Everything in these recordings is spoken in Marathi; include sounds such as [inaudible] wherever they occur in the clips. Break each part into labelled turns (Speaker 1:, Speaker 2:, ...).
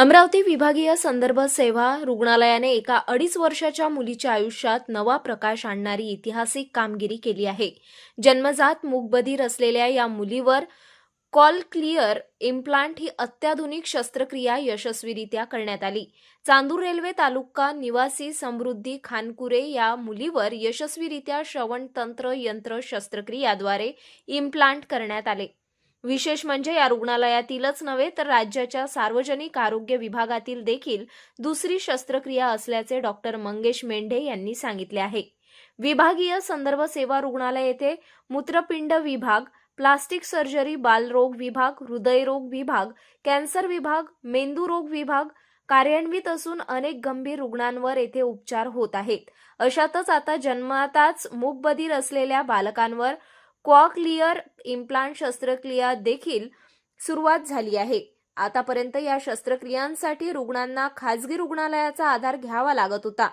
Speaker 1: अमरावती विभागीय संदर्भ सेवा रुग्णालयाने एका अडीच वर्षाच्या मुलीच्या आयुष्यात नवा प्रकाश आणणारी ऐतिहासिक कामगिरी केली आहे. जन्मजात मूकबधीर असलेल्या या मुलीवर कॉल क्लिअर इम्प्लांट ही अत्याधुनिक शस्त्रक्रिया यशस्वीरित्या करण्यात आली. चांदूर रेल्वे तालुका निवासी समृद्धी खानकुरे या मुलीवर यशस्वीरित्या श्रवण तंत्र यंत्र शस्त्रक्रियाद्वारे इम्प्लांट करण्यात आले. विशेष म्हणजे या रुग्णालयातीलच नव्हे तर राज्याच्या सार्वजनिक आरोग्य विभागातील देखील दुसरी शस्त्रक्रिया असल्याचे डॉक्टर मंगेश मेंढे यांनी सांगितले आहे. विभागीय संदर्भ सेवा रुग्णालय येथे मूत्रपिंड विभाग प्लास्टिक सर्जरी बालरोग विभाग हृदयरोग विभाग कॅन्सर विभाग मेंदूरोग विभाग कार्यान्वित असून अनेक गंभीर रुग्णांवर येथे उपचार होत आहेत. अशातच आता जन्माताच मूकबधीर असलेल्या बालकांवर क्वॉक्लिअर इम्प्लांट शस्त्रक्रिया देखील सुरुवात झाली आहे. आतापर्यंत या शस्त्रक्रियांसाठी रुग्णांना खाजगी रुग्णालयाचा आधार घ्यावा लागत होता.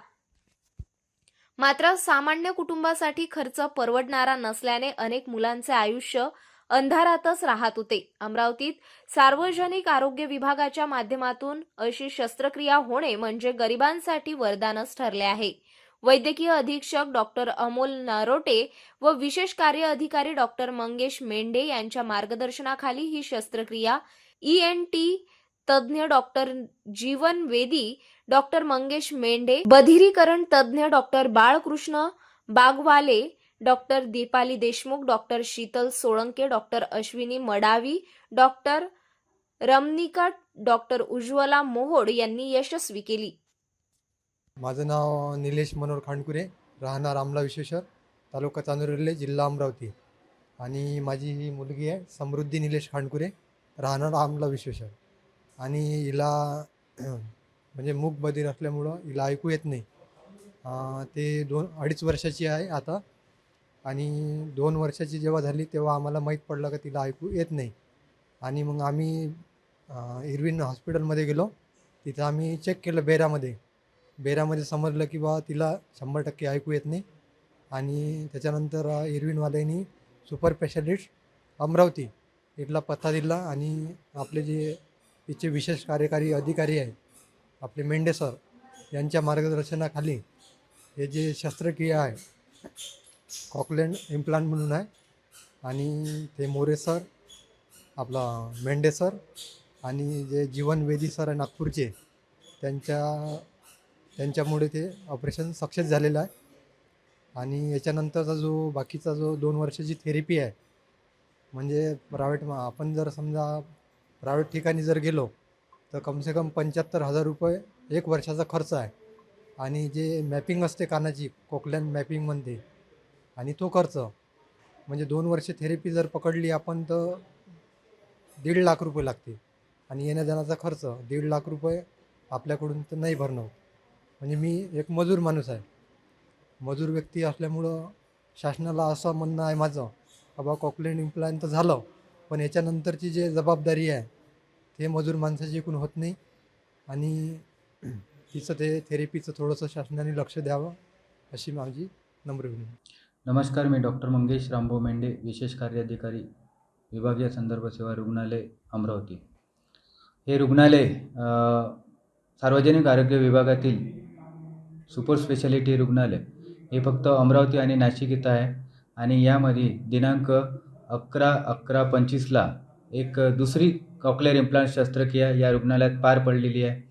Speaker 1: मात्र सामान्य कुटुंबासाठी खर्च परवडणारा नसल्याने अनेक मुलांचे आयुष्य अंधारातच राहत होते. अमरावतीत सार्वजनिक आरोग्य विभागाच्या माध्यमातून अशी शस्त्रक्रिया होणे म्हणजे गरिबांसाठी वरदानच ठरले आहे. वैद्यकीय अधीक्षक डॉक्टर अमोल नारोटे व विशेष कार्य अधिकारी डॉक्टर मंगेश मेंढे यांच्या मार्गदर्शनाखाली ही शस्त्रक्रिया. ई एन टी तज्ज्ञ डॉक्टर जीवन वेदी डॉक्टर मंगेश मेंढे बधिरीकरण तज्ज्ञ doctor Balkrishna Bagwale doctor Deepali Deshmukh doctor Sheetal Solanke doctor Ashwini Madavi doctor Ramnika doctor Ujjwala Mohod यांनी यशस्वी केली.
Speaker 2: माझं नाव निलेश मनोहर खांडकुरे राहणार आमला विश्वेश्वर तालुका चांदुर्ले जिल्हा अमरावती. आणि माझी ही मुलगी आहे समृद्धी निलेश खांडकुरे राहणार आमला विश्वेश्वर. आणि हिला [clears throat] म्हणजे मूक बधीर असल्यामुळं हिला ऐकू येत नाही. ते दोन अडीच वर्षाची आहे आता. आणि दोन वर्षाची जेव्हा झाली तेव्हा आम्हाला माहीत पडलं का तिला ऐकू येत नाही. आणि मग आम्ही इरविन हॉस्पिटलमध्ये गेलो. तिथं आम्ही चेक केलं बेरामध्ये. बेरामध्ये समजलं की बा तिला शंभर टक्के ऐकू येत नाही. आणि त्याच्यानंतर इरविनवाल्यांनी सुपर स्पेशालिस्ट अमरावती इथला पत्ता दिला आणि आपले जे तिचे विशेष कार्यकारी अधिकारी आहेत आपले मेंढे सर यांच्या मार्गदर्शनाखाली हे जे शस्त्रक्रिया आहे कॉकलँड इम्प्लांट म्हणून आहे आणि ते मोरे सर आपला मेंढे सर आणि जे जीवनवेदी सर आहे नागपूरचे त्यांच्या त्यांच्यामुळे ते ऑपरेशन सक्सेस झालेलं आहे. आणि याच्यानंतरचा जो बाकीचा जो दोन वर्षाची थेरपी आहे म्हणजे प्रायव्हेट आपण जर समजा प्रायव्हेट ठिकाणी जर गेलो तर कमसे कम पंच्याहत्तर हजार रुपये एक वर्षाचा खर्च आहे. आणि जे मॅपिंग असते कानाची कोकल्यान मॅपिंग म्हणते आणि तो खर्च म्हणजे दोन वर्ष थेरपी जर पकडली आपण तर दीड लाख रुपये लागते आणि येण्या जाण्याचा खर्च दीड लाख रुपये आपल्याकडून तर नाही भरणं म्हणजे मी एक मजूर माणूस आहे. मजूर व्यक्ती असल्यामुळं शासनाला असं म्हणणं आहे माझं बाबा कॉकलेन इम्प्लांट तर झालं पण याच्यानंतरची जे जबाबदारी आहे ते मजूर माणसाची एकूण होत नाही आणि तिचं ते थेरपीचं थोडंसं शासनाने लक्ष द्यावं अशी माझी नम्र विनंती.
Speaker 3: नमस्कार मी डॉक्टर मंगेश रामभाऊ मेंढे विशेष कार्याधिकारी विभागीय संदर्भ सेवा रुग्णालय अमरावती. हे रुग्णालय सार्वजनिक आरोग्य विभागातील सुपर स्पेशालिटी रुग्णालय. हे फक्त अमरावती आणि नाशिक इथं आहे. आणि यामध्ये दिनांक अकरा अकरा पंचवीसला एक दुसरी कॉकलेअर इम्प्लांट शस्त्रक्रिया या रुग्णालयात पार पडलेली आहे.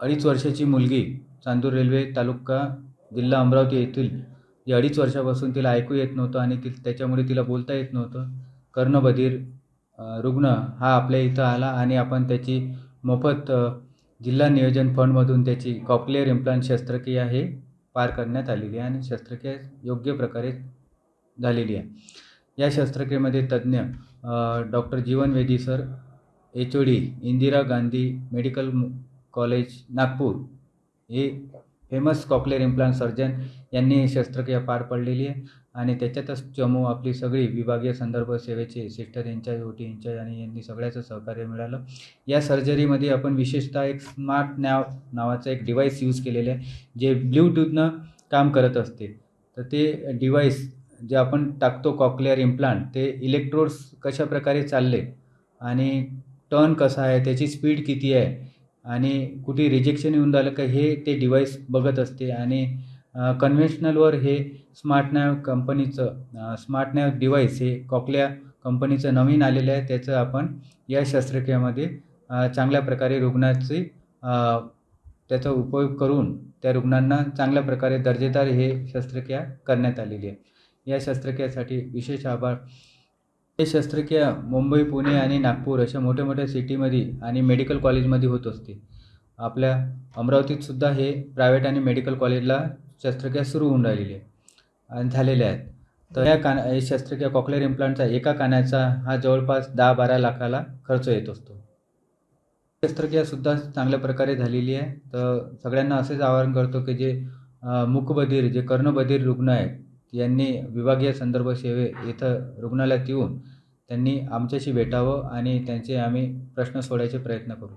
Speaker 3: अडीच वर्षाची मुलगी चांदूर रेल्वे तालुका जिल्हा अमरावती येथील जी अडीच वर्षापासून तिला ऐकू येत नव्हतं आणि ति त्याच्यामुळे तिला बोलता येत नव्हतं. कर्णबधीर रुग्ण हा आपल्या इथं आला आणि आपण त्याची मोफत जिल्हा नियोजन फंडमधून त्याची कॉकलेअर इम्प्लांट शस्त्रक्रिया हे पार करण्यात आलेली आहे आणि शस्त्रक्रिया योग्य प्रकारे झालेली आहे. या शस्त्रक्रियेमध्ये तज्ज्ञ doctor Jeevan Vedi sir H O D Indira Gandhi medical college Nagpur हे फेमस कॉक्लेअर इम्प्लांट सर्जन यांनी शस्त्रक्रिया पार पडलेली आहे. आणि त्याच्यातच चमू आपली सगळी विभागीय संदर्भ सेवेचे सिस्टर इंचार्ज ओटी इंचार्ज आणि यांनी सगळ्याचं सहकार्य मिळालं. या सर्जरीमध्ये आपण विशेषतः एक स्मार्ट नॅव नावाचं एक डिव्हाइस यूज केलेलं आहे जे ब्ल्यूटूथनं काम करत असते. तर ते डिव्हाइस जे आपण टाकतो कॉकलेअर इम्प्लांट ते इलेक्ट्रोड्स कशा प्रकारे चालले आणि टर्न कसा आहे त्याची स्पीड किती आहे आणि कुठे रिजेक्शन येऊन झालं का हे ते डिव्हाइस बघत असते. आणि कन्व्हेन्शनलवर हे स्मार्ट नॅव कंपनीचं स्मार्ट नॅव डिव्हाइस हे कॉकल्या कंपनीचं नवीन आलेलं आहे. त्याचं आपण या शस्त्रक्रियामध्ये चांगल्या प्रकारे रुग्णाची त्याचा उपयोग करून त्या रुग्णांना चांगल्या प्रकारे दर्जेदार हे शस्त्रक्रिया करण्यात आलेली आहे. या शस्त्रक्रियासाठी विशेष आभार. हे शस्त्रक्रिया मुंबई पुणे आणि नागपूर अशा मोठ्या मोठ्या सिटीमध्ये आणि मेडिकल कॉलेजमध्ये होत असते. आपल्या अमरावतीत सुद्धा हे प्रायव्हेट आणि मेडिकल कॉलेजला शस्त्रक्रिया सुरू होऊन राहिलेली आहे आणि झालेल्या आहेत. तर या काना हे शस्त्रक्रिया कॉकलेअर इम्प्लांटचा एका कानाचा हा जवळपास दहा बारा लाखाला खर्च येत असतो. शस्त्रक्रियासुद्धा चांगल्या प्रकारे झालेली आहे. तर सगळ्यांना असेच आवाहन करतो की जे अ, जे कर्णबधीर रुग्ण आहेत यांनी विभागीय संदर्भ सेवे इथं रुग्णालयात येऊन त्यांनी आमच्याशी भेटावं आणि त्यांचे आम्ही प्रश्न सोडायचे प्रयत्न करू.